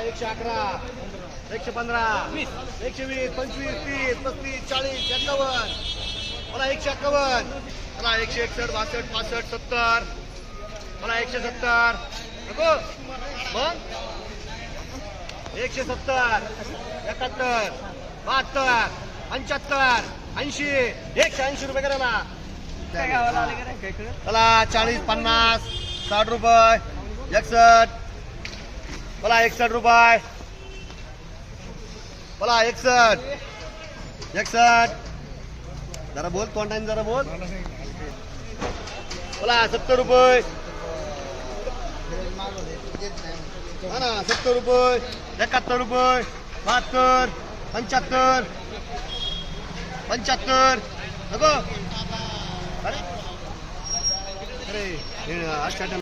एकशे अकरा एकशे पंधरा एकशे वीस पंचवीस तीस पस्तीस चाळीस एक्कावन्न मला एकशे एक्कावन्न मला एकशे एकसष्ट बासष्ट पासष्ट सत्तर मला एकशे सत्तर. नको. मग? एकशे सत्तर एकाहत्तर बहात्तर पंच्याहत्तर ऐंशी एकशे ऐंशी रुपये करा ना. चला चाळीस पन्नास साठ रुपये एकसष्ट बोला एकसठ रुपये. बोला एकसठ. एकसठ. जरा बोल तोंडाने जरा बोल. बोला सत्तर रुपये. हा ना सत्तर रुपये. एकाहत्तर रुपये. बहात्तर. पंच्याहत्तर. पंच्याहत्तर. नको. अरे. अरे अष्टाटन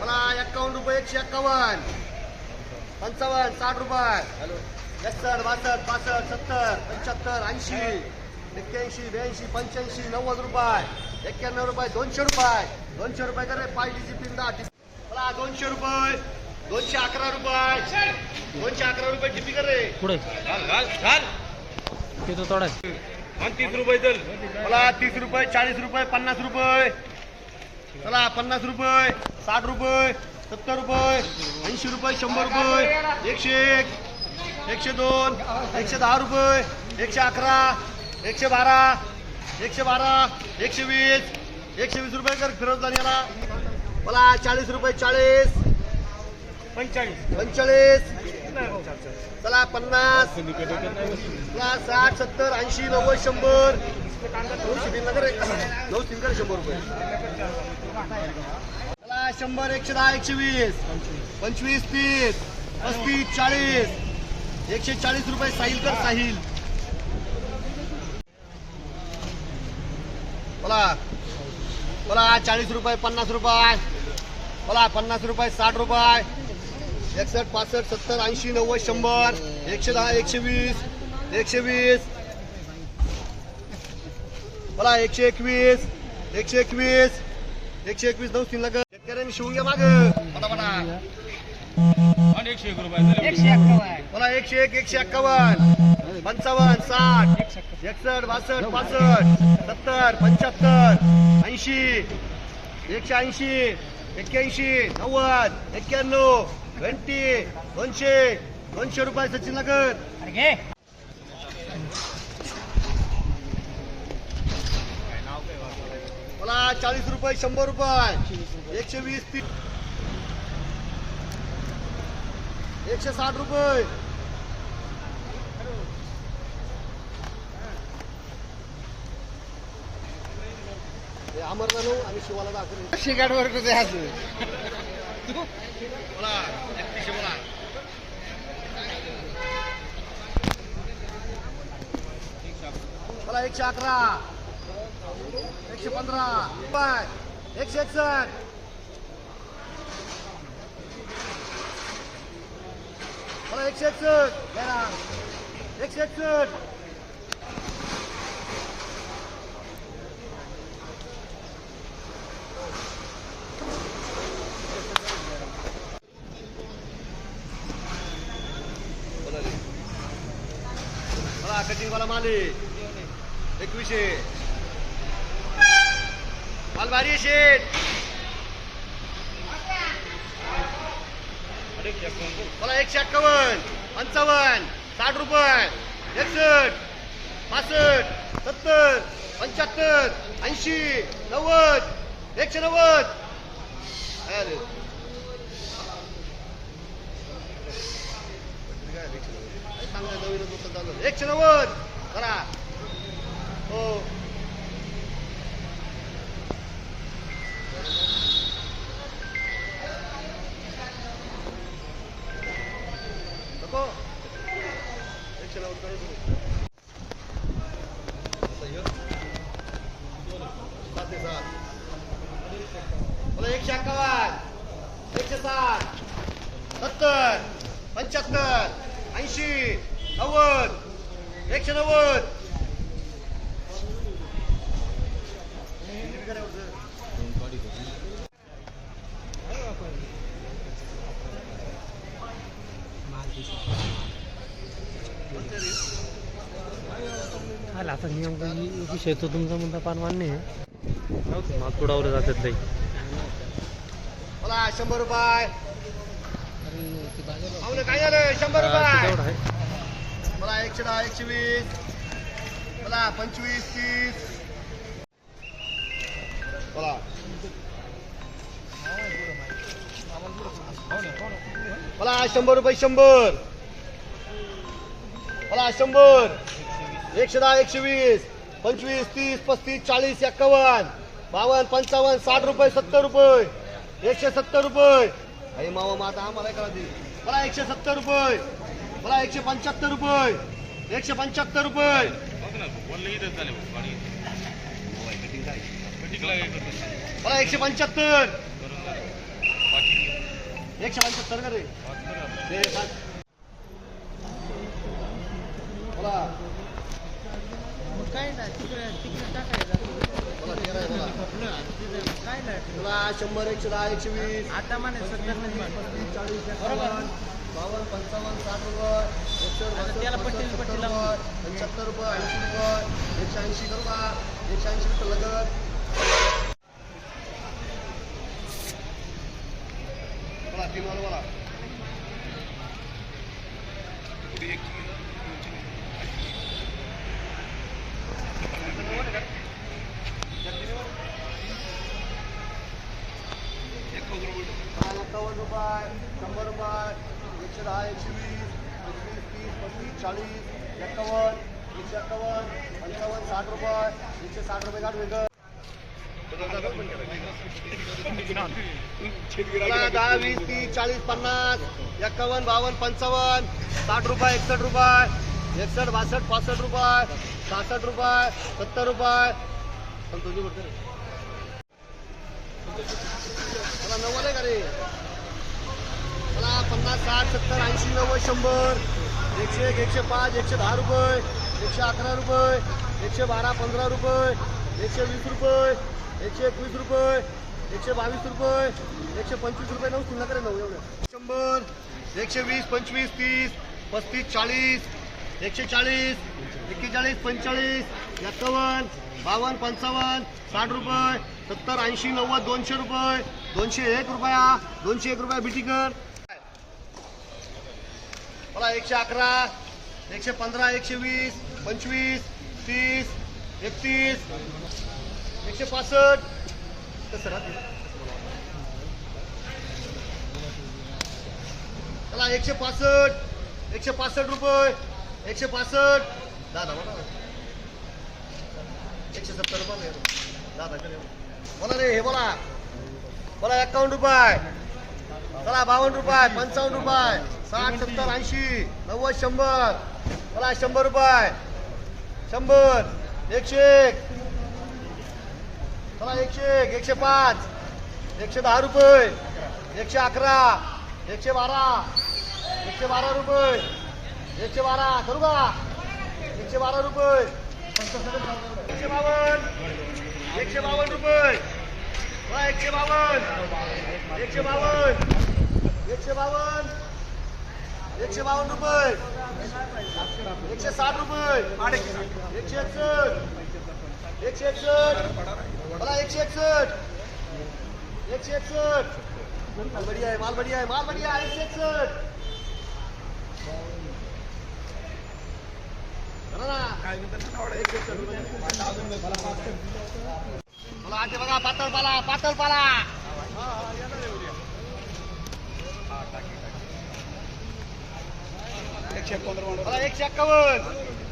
मला एक्कावन्न रुपये एकशे एक्कावन्न पंचावन्न साठ रुपये. एकसष्ट बासष्ट पासष्ट सत्तर पंच्याहत्तर ऐंशी. एक्क्याऐंशी ब्याऐंशी पंच्याऐंशी नव्वद रुपये. एक्क्याण्णव रुपये दोनशे रुपये. दोनशे रुपये करे पाय डिसिप्लिन दहा मला दोनशे रुपये. दोनशे अकरा रुपये. दोनशे अकरा रुपये टिपी करे? पुढे. घाल घाल घाल. ते तो तोडा आणि तीस रुपये चल मला तीस रुपये चाळीस रुपये पन्नास रुपये. चला पन्नास रुपये साठ रुपये. सत्तर रुपये ऐंशी रुपये शंभर रुपये एकशे एक एकशे दोन एकशे दहा रुपये एकशे अकरा एकशे बारा एकशे बारा एकशे वीस एकशे वीस रुपये कर फिरवत जा याला. मला चाळीस रुपये चाळीस. पंचेचाळीस पंचेचाळीस चला पन्नास. चला साठ सत्तर ऐंशी नव्वद शंभर. नऊशे तीन नगर नऊ तीन कर शंभर रुपये. शंभर एकशे दहा एकशे वीस. पंचवीस तीस पस्तीस चाळीस. एकशे चाळीस रुपये साहिल कर साहिल. बोला. बोला चाळीस रुपये पन्नास रुपये. बोला पन्नास रुपये साठ रुपये. एकसष्ट पासष्ट सत्तर ऐंशी नव्वद शंभर. एकशे दहा एकशे वीस. एकशे वीस. बोला एकशे एकवीस. एकशे एकवीस. एकशे एकवीस नऊ तीन लाख. शेतकऱ्यांनी शिवून घ्या माग एकशे एक रुपये एकशे एक्कावन्न बोला एकशे एक एकशे एक्कावन्न पंचावन्न साठ एकसष्ट बासष्ट पासष्ट सत्तर पंच्याहत्तर ऐंशी एकशे ऐंशी एक्क्याऐंशी नव्वद एक्क्याण्णव ट्वेंटी दोनशे दोनशे रुपये सचिन नगर अरे घे मला चाळीस रुपये शंभर रुपये. एकशे वीस एकशे साठ रुपये. आणि शिवाला दाखवले शिगाड वर कुठे असं बोला एकतीसशे बोला. बोला एकशे अकरा. एकशे पंधरा. पाय एकशे एकसष्ट. एकशे एकसष्ट. घ्या एकशे एकसष्ट. मला कटिंग वाला मालिक. एकवीसशे. अलवारी भारी आहे शेठ मला एकशे अठ्ठावन्न पंचावन्न साठ रुपये एकसष्ट पासष्ट सत्तर पंच्याहत्तर ऐंशी नव्वद एकशे नव्वद। अरे. चांगलं नवीन चालू एकशे नव्वद करा. हो. नको एकशे नव्वद करा तुम्ही. आता हे. सात ते सात. मला एकशे एक्कावन्न एकशे साठ सत्तर पंच्याहत्तर ऐंशी नव्वद एकशे नव्वद आता नियम विषय तो तुमचा म्हणता पान मान्य आहे. माल तुडावले जातात लई मला शंभर रुपये. काय झालं? शंभर रुपये. मला एकशे दहा एकशे वीस. मला पंचवीस तीस. बोला. मला शंभर रुपये शंभर. मला शंभर. एकशे दहा एकशे वीस पंचवीस तीस पस्तीस चाळीस एक्कावन्न बावन्न पंचावन्न साठ रुपये सत्तर रुपये एकशे सत्तर रुपये. अरे मावा माता आम्हाला करा दे मला एकशे सत्तर रुपये मला एकशे पंच्याहत्तर रुपये एकशे पंच्याहत्तर रुपये. मला एकशे पंच्याहत्तर. एकशे पंच्याहत्तर का रे. बोला काय नाही तिकडे तिकडे टाकायचं काय नाही. शंभर एकशे दहा एकशे वीस. आता सत्तर पस्तीस चाळीस बावन्न पंचावन्न साठ रुपये. त्याला पट्टी- पट्टी. पंच्याहत्तर रुपये ऐंशी रुपये. एकशे ऐंशी करू का? एकशे ऐंशी रुपये लगत बोला तीन वाला बोला एकावन्न रुपये शंभर रुपये एकशे दहा एकशे वीस पंचवीस तीस पस्तीस चाळीस एकावन्न एकशे एकावन्न पंचावन्न साठ रुपये एकशे साठ रुपये साठ वेगळं. दहा वीस तीस चाळीस पन्नास एकावन्न बावन्न पंचावन्न साठ रुपये एकसष्ट रुपये एकसष्ट बासष्ट पासष्ट रुपये सहासष्ट रुपये सत्तर रुपये. पण तुझी नव्वद आहे का रे? मला पन्नास साठ सत्तर ऐंशी नव्वद शंभर. एकशे एक एकशे पाच एकशे दहा रुपये. एकशे अकरा रुपये. एकशे बारा पंधरा रुपये. एकशे वीस रुपये. एकशे एकवीस रुपये. एकशे बावीस रुपये. एकशे पंचवीस रुपये नऊ तुलना नऊ एवढं. शंभर. एकशे वीस पंचवीस तीस पस्तीस चाळीस. एकशे चाळीस एक्केचाळीस पंचेचाळीस एकावन्न बावन्न पंचावन्न साठ रुपये. सत्तर ऐंशी नव्वद दोनशे रुपये. दोनशे एक रुपया. दोनशे एक रुपया बिटीकर मला एकशे अकरा एकशे पंधरा एकशे वीस पंचवीस तीस एकतीस एकशे पासष्ट. कसं राहते. चला एकशे पासष्ट एकशे पासष्ट रुपये एकशे पासष्ट. दादा बोला एकशे सत्तर रुपये दादा कडे बोला रे हे बोला. बोला एकावन्न रुपये. चला बावन्न रुपये पंचावन्न रुपये. साठ सत्तर ऐंशी नव्वद शंभर. चला शंभर रुपये. शंभर. एकशे एक. चला एकशे एक एकशे पाच. एकशे दहा रुपये. एकशे अकरा. एकशे बारा. एकशे बारा रुपये. एकशे बारा. करू का? एकशे बारा रुपये. एकशे बावन्न. एकशे बावन्न रुपये. एकशे बावन्न. एकशे बावन्न. एकशे बावन्न. एकशे बावन्न रुपये. एकशे साठ रुपये. एकशे एकसष्ट. एकशे एकसष्ट. मला एकशे एकसष्ट. एकशे एकसष्ट. माल बढिया आहे माल बढिया आहे माल बढिया आहे एकशे एकसष्ट. मला आते बघा पातळ पाला पातळ पाला. एकशे पंधरा एकशे एक्कावन्न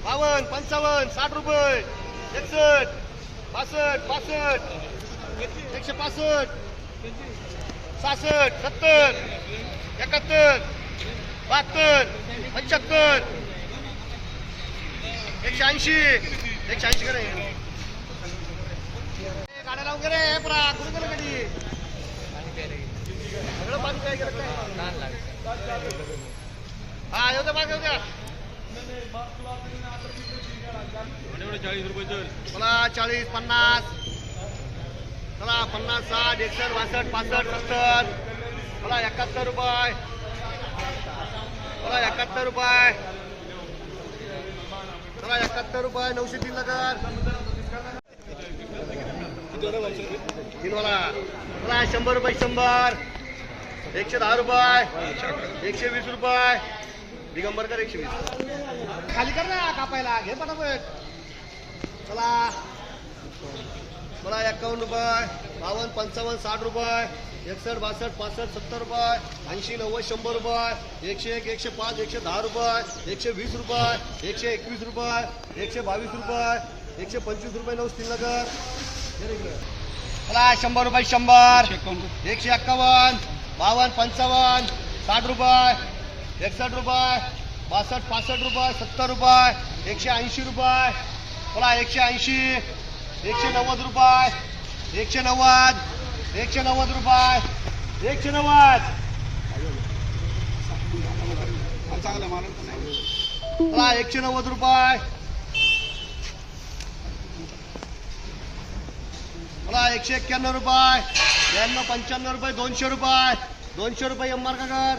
बावन्न पंचावन्न साठ रुपये. एकसष्ट पासष्ट पासष्ट एकशे पासष्ट सहासष्ट सत्तर. एकाहत्तर बहात्तर पंच्याहत्तर. एकशे ऐंशी. एकशे ऐंशी करे गाड्या लावून गेले परा कुठे गेलं कधी? सगळं पाणी काय गेलं काय? हा येऊ द्या येऊ द्या. चाळीस रुपये चल. मला चाळीस पन्नास. चला पन्नास साठ एकसष्ट बासष्ट पासष्ट सत्तर. मला एकाहत्तर रुपये. मला एकाहत्तर रुपये. चला एकाहत्तर रुपये नऊशे तीन कर तीन वाला. चला शंभर रुपये शंभर. एकशे दहा रुपये. एकशे वीस रुपये. दिगंबर कर एकशे वीस. खाली कर ना कापायला. घे पटापट. चला. मला एक्कावन्न रुपये बावन्न पंचावन्न साठ रुपये एकसष्ट बासष्ट पासष्ट सत्तर रुपये ऐंशी नव्वद शंभर रुपये एकशे एक एकशे पाच एकशे दहा रुपये एकशे वीस रुपये एकशे एकवीस रुपये एकशे बावीस रुपये एकशे पंचवीस रुपये नऊ तीन नगर चला शंभर रुपये शंभर. एकशे एक्कावन्न बावन्न पंचावन्न साठ रुपये एकसष्ट रुपये बासष्ट पासष्ट रुपये सत्तर रुपये एकशे ऐंशी रुपये. बोला एकशे ऐंशी एकशे नव्वद रुपये एकशे नव्वद एकशे नव्वद रुपये एकशे नव्वद. बोला एकशे नव्वद रुपये. बोला एकशे एक्क्याण्णव रुपये ब्याण्णव पंच्याण्णव रुपये दोनशे रुपये दोनशे रुपये एम मार्का कर